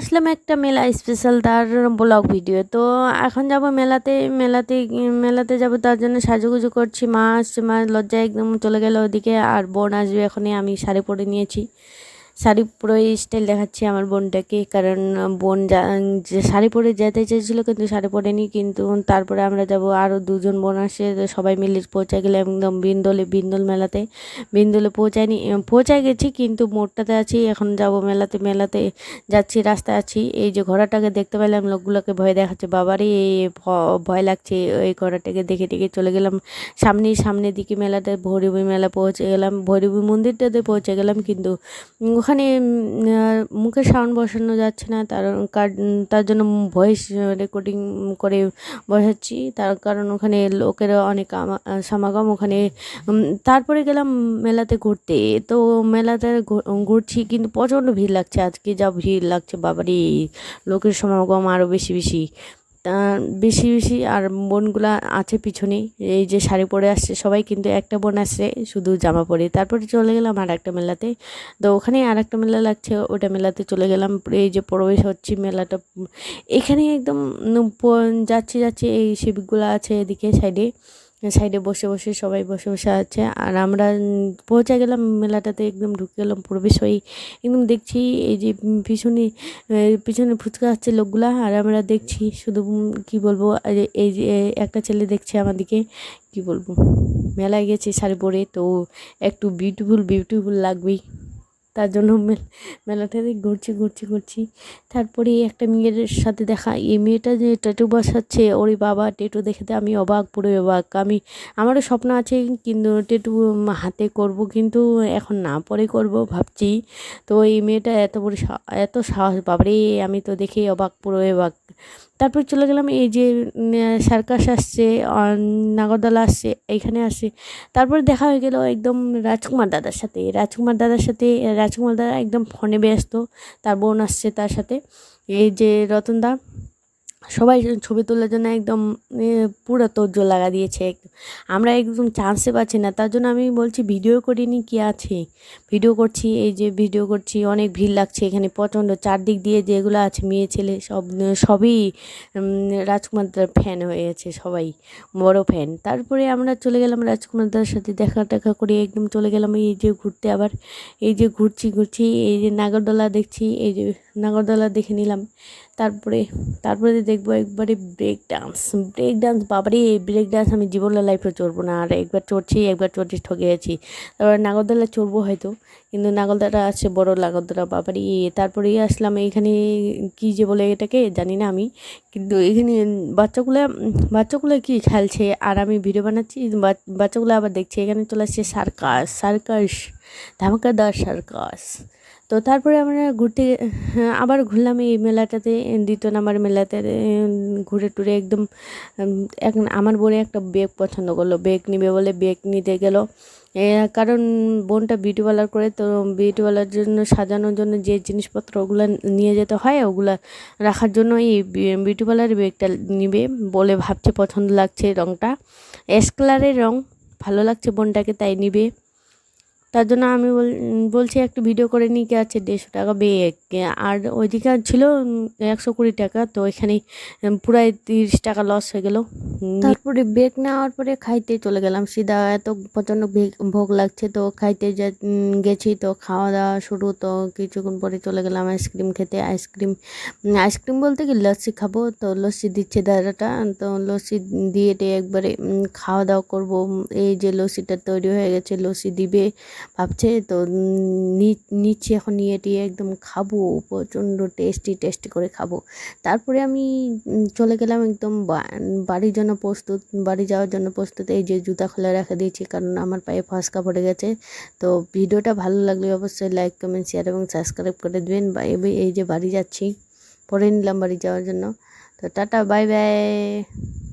আসলাম একটা মেলা স্পেশাল তার ব্লগ ভিডিও তো এখন যাব মেলাতে মেলাতে মেলাতে যাব তার জন্য সাজুগুজু করছি। মা আসছে, মা লজ্জায় একদম চলে গেল ওদিকে। আর বোন আসবে এখনই, আমি শাড়ি পরে নিয়েছি। শাড়ি পরে স্টাইল দেখাচ্ছি আমার বোনটাকে, কারণ বোন যা শাড়ি পরে যেতে চেয়েছিলো কিন্তু শাড়ি পরেনি, কিন্তু তারপরে আমরা যাব আরও দুজন বোন আসে সবাই মিলে পৌঁছে গেলে একদম বিন্দলে, বিন্দল মেলাতে। বিন্দলে পৌঁছায়নি পৌঁছায় গেছি কিন্তু মোড়টাতে আছি, এখন যাব মেলাতে মেলাতে যাচ্ছি, রাস্তায় আছি। এই যে ঘোড়াটাকে দেখতে পেলাম, লোকগুলোকে ভয় দেখাচ্ছে বাবারই ভয় লাগছে, এই ঘোড়াটাকে দেখে দেখে চলে গেলাম। সামনেই সামনের দিকে মেলাতে, ভৈরবী মেলা পৌঁছে গেলাম, ভৈরবী মন্দিরটাতে পৌঁছে গেলাম কিন্তু ওখানে মুখে সাউন্ড বসানো যাচ্ছে না, তার তার জন্য ভয়েস রেকর্ডিং করে বসাচ্ছি, তার কারণ ওখানে লোকের অনেক সমাগম ওখানে তারপরে গেলাম মেলাতে ঘুরতে। তো মেলাতে ঘুরছি কিন্তু প্রচণ্ড ভিড় লাগছে, আজকে যা ভিড় লাগছে, বাবারে, লোকের সমাগম আরও বেশি বেশি। বেশি বেশি আর বোনগুলা আছে পিছনে। এই যে শাড়ি পরে আসছে, সবাই কিন্তু একটা বোন আসছে শুধু জামা পরে। তারপরে চলে গেলাম আর একটা মেলাতে। তো ওখানে আর একটা মেলা লাগছে, ওটা মেলাতে চলে গেলাম। এই যে প্রবেশ হচ্ছে মেলাটা। এখানে একদম যাচ্ছে যাচ্ছে এই শিবিকগুলো আছে এদিকে সাইডে। সাইডে বসে বসে সবাই বসে বসে আছে। আর আমরা পৌঁছে গেলাম মেলাটাতে, একদম ঢুকে গেলাম প্রবেশ হয়ে একদম দেখছি এই যে পিছনে পিছনে ফুচকা আসছে লোকগুলা, আর আমরা দেখছি শুধু কি বলব, এই যে একটা ছেলে দেখছে আমাদেরকে, কি বলব, মেলায় গেছে শাড়ি পরে, তো একটু বিউটিফুল বিউটিফুল লাগবেই। তার জন্য মেল- মেলাটাতে ঘুরছি ঘুরছি ঘুরছি। তারপরে একটা মেয়ের সাথে দেখা, এই মেয়েটা যে ট্যাটু বসাচ্ছে, ওরে বাবা ট্যাটু দেখেতে আমি অবাক, পুরো অবাক। আমি, আমারও স্বপ্ন আছে কিন্তু ট্যাটু হাতে করব কিন্তু এখন না, পরে করব ভাবছি। তো এই মেয়েটা এত বড় এত সাহস বাবারে আমি তো দেখে অবাক, পুরো অবাক। তারপর চলে গেলাম এই যে সার্কাস আসছে নাগরদোলা আসছে, এইখানে আসছে। তারপর দেখা হয়ে গেল একদম রাজকুমার দাদার সাথে। রাজকুমার দাদার সাথে, রাজকুমার দাদা একদম ফোনে ব্যস্ত, তার বোন আসছে তার সাথে। এই যে রতনদা সবাই ছবি তোলার জন্য একদম পুরো তোড়জোড় লাগা দিয়েছে। আমরা একদম চান্সে পাচ্ছি না। তার জন্য আমি বলছি ভিডিও করিনি, কি আছে? ভিডিও করছি, এই যে ভিডিও করছি, অনেক ভিড় লাগছে এখানে, প্রচণ্ড চারদিক দিয়ে যেগুলো আছে, মেয়ে ছেলে সব, সবই রাজকুমারদার ফ্যান হয়ে গেছে সবাই, বড় ফ্যান তারপরে আমরা চলে গেলাম রাজকুমারদার সাথে দেখা টেখা করে, একদম চলে গেলাম এই যে ঘুরতে আবার, এই যে ঘুরছি ঘুরছি, এই যে নাগরদোলা দেখছি, এই যে নাগরদোলা দেখে নিলাম। তারপরে তারপরে দেখব একবারে ব্রেক ডান্স ব্রেক ডান্স বাবারে এই ব্রেক ডান্স আমি জীবনের লাইফে চড়বো না। আর একবার চড়ছি একবার চড়ছি, ঠকে গেছি। তারপরে নাগরদোলা চড়বো হয়তো, কিন্তু নাগরদোলা আছে বড় নাগরদোলা, বাবারে। তারপরেই আসলাম এখানে, কি যে বলে এটাকে, জানি না আমি। কিন্তু এখানে বাচ্চাগুলো বাচ্চাগুলো কি খেলছে, আর আমি ভিডিও বানাচ্ছি বাচ- বাচ্চাগুলো আবার দেখছে। এখানে চলে আসছে সার্কাস সার্কাস, ধামাকাদার সার্কাস। তো তারপরে আমরা ঘুরতে হ্যাঁ, আবার ঘুরলাম এই মেলাটাতে দ্বিতীয় নাম্বার মেলাতে ঘুরে টুরে একদম এখন আমার বোনে একটা বেগ পছন্দ করল। বেগ নিবে বলে বেগ নিতে গেল। কারণ বোনটা বিউটি পার্লার করে তো বিউটি পার্লার জন্য সাজানোর জন্য যে জিনিসপত্র ওগুলো নিয়ে যেতে হয় ওগুলা রাখার জন্য এই বিউটি পার্লারের বেগটা নিবে বলে ভাবছে পছন্দ লাগছে রঙটা অ্যাশ কালারের রং ভালো লাগছে বোনটাকে তাই নিবে। তার জন্য আমি বল- বলছি একটু ভিডিও করে নিই কি আছে দেড়শো টাকা বেগ আর ওইদিকে ছিল একশো কুড়ি টাকা, তো এখানে পুরাই তিরিশ টাকা লস হয়ে গেল। তারপরে বেগ নেওয়ার পরে খাইতে চলে গেলাম। সিধা এত প্রচণ্ড ভোগ লাগছে, তো খাইতে গেছি, তো খাওয়া দাওয়া শুরু, তো কিছুক্ষণ পরে চলে গেলাম আইসক্রিম খেতে। আইসক্রিম আইসক্রিম বলতে কি লস্যি খাব, তো লস্যি দিচ্ছে দাদাটা, তো লস্যি দিয়ে একবারে খাওয়া দাওয়া করব। এই যে লস্যিটা তৈরি হয়ে গেছে, লস্যি দিবে। ভাবছে, তো নি- নিচ্ছি এখন নিয়ে টিয়ে একদম খাব, প্রচণ্ড টেস্টি টেস্টি করে খাব। তারপরে আমি চলে গেলাম একদম বাড়ির জন্য প্রস্তুত, বাড়ি যাওয়ার জন্য প্রস্তুত। এই যে জুতা খুলে রেখে দিয়েছি, কারণ আমার পায়ে ফসকা পড়ে গেছে। তো ভিডিওটা ভালো লাগলে অবশ্যই লাইক কমেন্ট শেয়ার এবং সাবস্ক্রাইব করে দেবেন। এই যে বাড়ি যাচ্ছি, পরে নিলাম বাড়ি যাওয়ার জন্য। তো টাটা বাই বাই